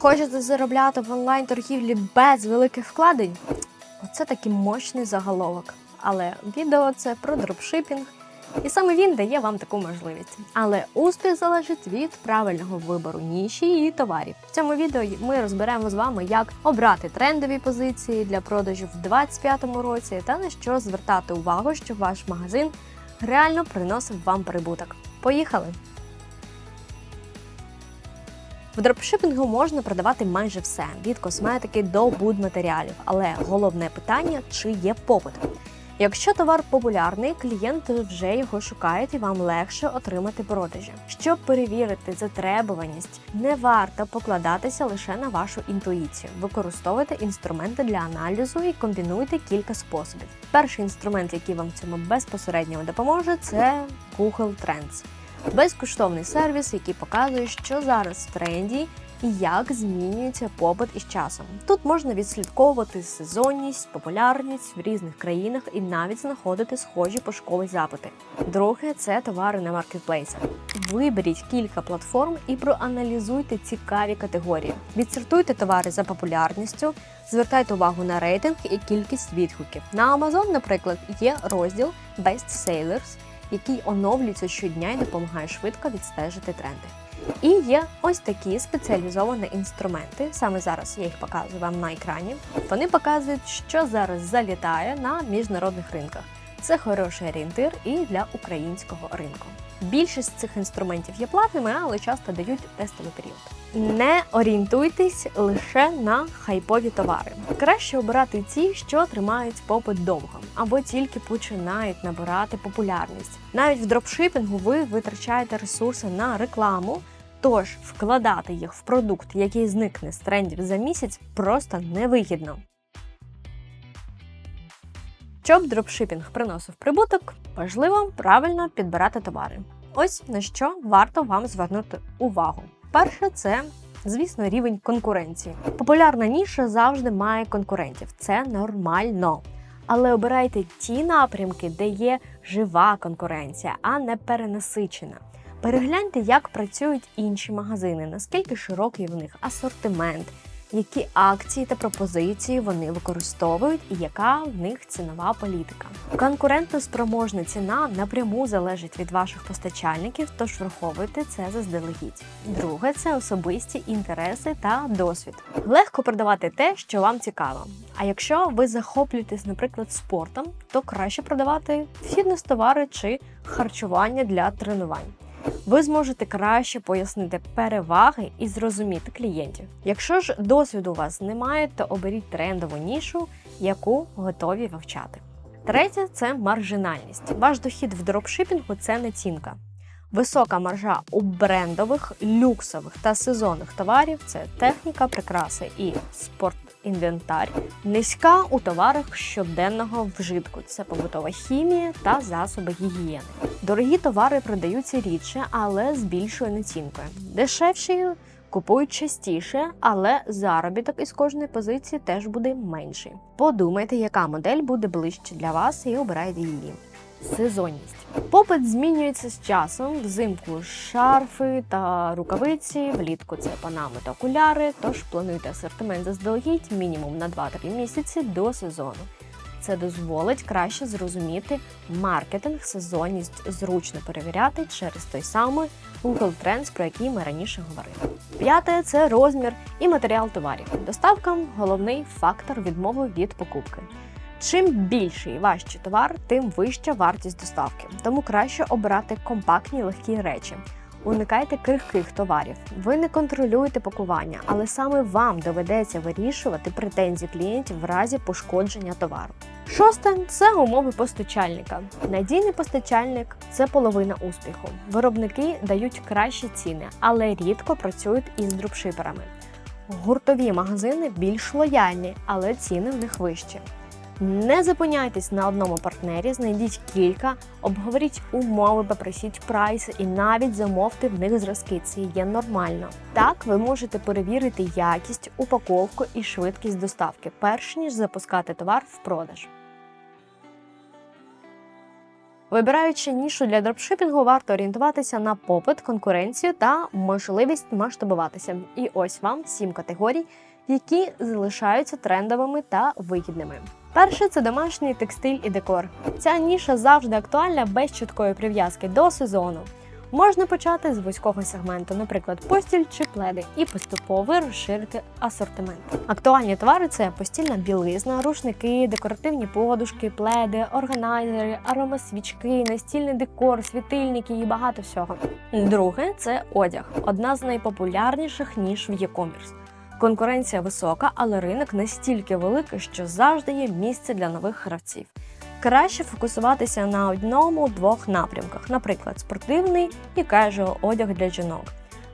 Хочете заробляти в онлайн-торгівлі без великих вкладень? Оце такий мощний заголовок. Але відео це про дропшипінг, і саме він дає вам таку можливість. Але успіх залежить від правильного вибору ніші і товарів. В цьому відео ми розберемо з вами, як обрати трендові позиції для продажу в 2025 році та на що звертати увагу, щоб ваш магазин реально приносив вам прибуток. Поїхали! В дропшипінгу можна продавати майже все від косметики до будматеріалів, але головне питання чи є попит. Якщо товар популярний, клієнти вже його шукають і вам легше отримати продажі. Щоб перевірити затребуваність, не варто покладатися лише на вашу інтуїцію. Використовуйте інструменти для аналізу і комбінуйте кілька способів. Перший інструмент, який вам в цьому безпосередньо допоможе, це Google Trends. Безкоштовний сервіс, який показує, що зараз в тренді і як змінюється попит із часом. Тут можна відслідковувати сезонність, популярність в різних країнах і навіть знаходити схожі пошукові запити. Друге це товари на маркетплейсах. Виберіть кілька платформ і проаналізуйте цікаві категорії. Відсортуйте товари за популярністю, звертайте увагу на рейтинг і кількість відгуків. На Amazon, наприклад, є розділ Best Sellers, який оновлюється щодня і допомагає швидко відстежити тренди. І є ось такі спеціалізовані інструменти. Саме зараз я їх показую вам на екрані. Вони показують, що зараз залітає на міжнародних ринках. Це хороший орієнтир і для українського ринку. Більшість цих інструментів є платними, але часто дають тестовий період. Не орієнтуйтесь лише на хайпові товари. Краще обирати ті, що тримають попит довго, або тільки починають набирати популярність. Навіть в дропшипінгу ви витрачаєте ресурси на рекламу. Тож вкладати їх в продукт, який зникне з трендів за місяць, просто невигідно. Щоб дропшипінг приносив прибуток, важливо правильно підбирати товари. Ось на що варто вам звернути увагу. Перше, це, звісно, рівень конкуренції. Популярна ніша завжди має конкурентів. Це нормально. Але обирайте ті напрямки, де є жива конкуренція, а не перенасичена. Перегляньте, як працюють інші магазини, наскільки широкий в них асортимент, які акції та пропозиції вони використовують, і яка в них цінова політика. Конкурентоспроможна ціна напряму залежить від ваших постачальників, тож враховуйте це заздалегідь. Друге це особисті інтереси та досвід. Легко продавати те, що вам цікаво. А якщо ви захоплюєтесь, наприклад, спортом, то краще продавати фітнес-товари чи харчування для тренувань ви зможете краще пояснити переваги і зрозуміти клієнтів. Якщо ж досвіду у вас немає, то оберіть трендову нішу, яку готові вивчати. Третє це маржинальність. Ваш дохід в дропшипінгу це націнка. Висока маржа у брендових, люксових та сезонних товарів це техніка, прикраси і спортінвентар. Низька у товарах щоденного вжитку це побутова хімія та засоби гігієни. Дорогі товари продаються рідше, але з більшою націнкою. Дешевші купують частіше, але заробіток із кожної позиції теж буде менший. Подумайте, яка модель буде ближче для вас, і обирайте її. Сезонність. Попит змінюється з часом. Взимку шарфи та рукавиці, влітку це панами та окуляри. Тож плануйте асортимент заздалегідь мінімум на 2-3 місяці до сезону. Це дозволить краще зрозуміти маркетинг, сезонність зручно перевіряти через той самий Google Trends, про який ми раніше говорили. П'яте це розмір і матеріал товарів. Доставка головний фактор відмови від покупки. Чим більший і важчий товар, тим вища вартість доставки. Тому краще обирати компактні легкі речі. Уникайте крихких товарів. Ви не контролюєте пакування, але саме вам доведеться вирішувати претензії клієнтів в разі пошкодження товару. Шосте це умови постачальника. Надійний постачальник це половина успіху. Виробники дають кращі ціни, але рідко працюють із дропшиперами. Гуртові магазини більш лояльні, але ціни в них вищі. Не зупиняйтесь на одному партнері, знайдіть кілька, обговоріть умови, попросіть прайс і навіть замовте в них зразки. Це є нормально. Так ви можете перевірити якість, упаковку і швидкість доставки, перш ніж запускати товар в продаж. Вибираючи нішу для дропшипінгу, варто орієнтуватися на попит, конкуренцію та можливість масштабуватися. І ось вам сім категорій, які залишаються трендовими та вигідними. Перше це домашній текстиль і декор. Ця ніша завжди актуальна без чіткої прив'язки до сезону. Можна почати з вузького сегменту, наприклад, постіль чи пледи, і поступово розширити асортимент. Актуальні товари це постільна білизна, рушники, декоративні подушки, пледи, органайзери, аромасвічки, настільний декор, світильники і багато всього. Друге це одяг, одна з найпопулярніших ніж в e-commerce. Конкуренція висока, але ринок настільки великий, що завжди є місце для нових гравців. Краще фокусуватися на одному-двох напрямках, наприклад, спортивний і casual одяг для жінок.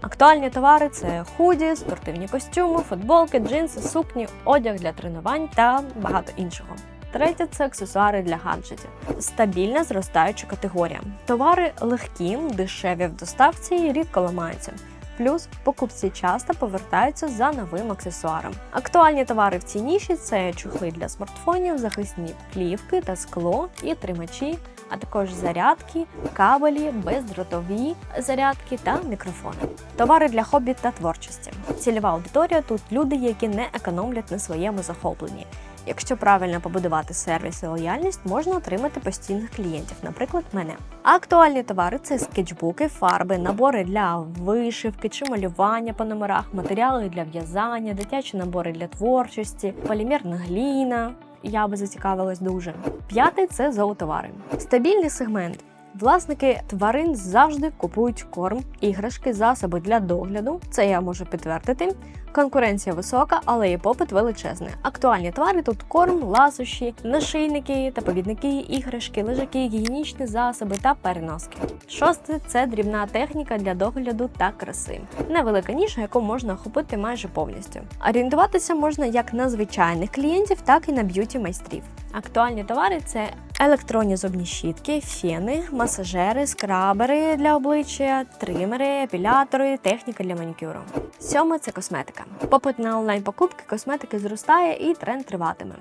Актуальні товари це худі, спортивні костюми, футболки, джинси, сукні, одяг для тренувань та багато іншого. Третє це аксесуари для гаджетів. Стабільна зростаюча категорія. Товари легкі, дешеві в доставці і рідко ламаються. Плюс покупці часто повертаються за новим аксесуаром. Актуальні товари в цій ніші це чухли для смартфонів, захисні плівки та скло і тримачі, а також зарядки, кабелі, бездротові зарядки та мікрофони. Товари для хобі та творчості. Цільова аудиторія тут люди, які не економлять на своєму захопленні. Якщо правильно побудувати сервіс і лояльність, можна отримати постійних клієнтів, наприклад, мене. Актуальні товари це скетчбуки, фарби, набори для вишивки чи малювання по номерах, матеріали для в'язання, дитячі набори для творчості, полімерна гліна. Я би зацікавилась дуже. П'ятий це зоотовари. Стабільний сегмент. Власники тварин завжди купують корм, іграшки, засоби для догляду. Це я можу підтвердити. Конкуренція висока, але і попит величезний. Актуальні товари тут корм, ласощі, нашийники та повідники, іграшки, лежаки, гігієнічні засоби та переноски. Шосте це дрібна техніка для догляду та краси. Невелика ніша, яку можна охопити майже повністю. Орієнтуватися можна як на звичайних клієнтів, так і на б'юті майстрів. Актуальні товари це електронні зубні щітки, фени, масажери, скрабери для обличчя, тримери, епілятори, техніка для манікюру. Сьоме це косметика. Попит на онлайн-покупки косметики зростає і тренд триватиме.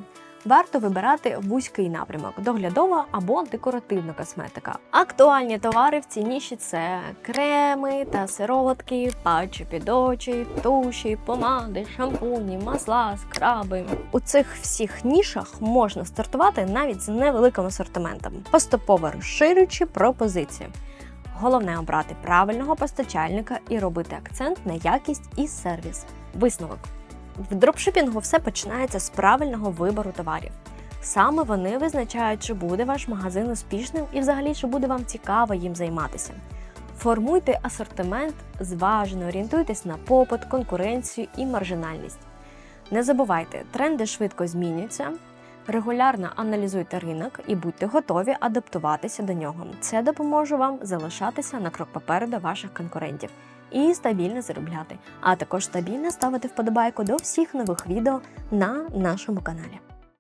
Варто вибирати вузький напрямок доглядова або декоративна косметика. Актуальні товари в цій ніші це креми та сироватки, патчі під очі, туші, помади, шампуні, масла, скраби. У цих всіх нішах можна стартувати навіть з невеликим асортиментом, поступово розширюючи пропозиції. Головне обрати правильного постачальника і робити акцент на якість і сервіс. Висновок. В дропшипінгу все починається з правильного вибору товарів. Саме вони визначають, чи буде ваш магазин успішним і взагалі чи буде вам цікаво їм займатися. Формуйте асортимент зважено, орієнтуйтесь на попит, конкуренцію і маржинальність. Не забувайте, тренди швидко змінюються. Регулярно аналізуйте ринок і будьте готові адаптуватися до нього. Це допоможе вам залишатися на крок попереду ваших конкурентів і стабільно заробляти, а також стабільно ставити вподобайку до всіх нових відео на нашому каналі.